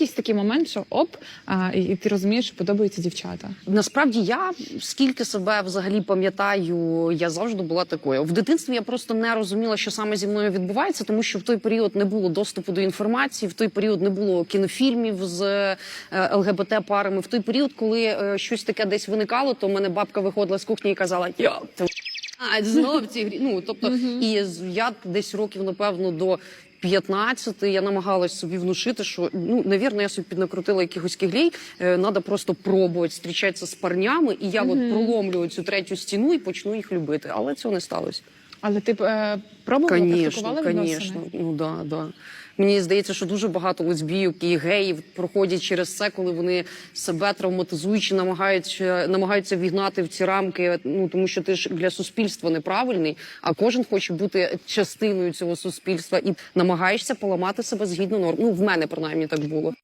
якийсь такий момент, що оп, а, і, і ти розумієш, що подобаються дівчата? Насправді я скільки себе взагалі пам'ятаю, я завжди була такою. В дитинстві я просто не розуміла, що саме зі мною відбувається, тому що в той період не було доступу до інформації, в той період не було кінофільмів з е, ЛГБТ парами. В той період, коли е, щось таке десь виникало, то мене бабка виходила з кухні і казала: Я а, знову ці грі. Ну тобто, і я десь років, напевно, до 15 я намагалась собі внушити, що ну навірно, я собі піднакрутила якихось кіглей. Е, надо просто пробувати зустрічатися з парнями, і я от проломлю цю третю стіну і почну їх любити. Але цього не сталося. Але ти е, пробувала Звісно, практикувала звісно. Ну да, да. Мені здається, що дуже багато лесбійок і геїв проходять через це, коли вони себе травматизуючи, намагаються намагаються вігнати в ці рамки. Ну тому що ти ж для суспільства неправильний, а кожен хоче бути частиною цього суспільства і намагаєшся поламати себе згідно норм. Ну в мене принаймні так було.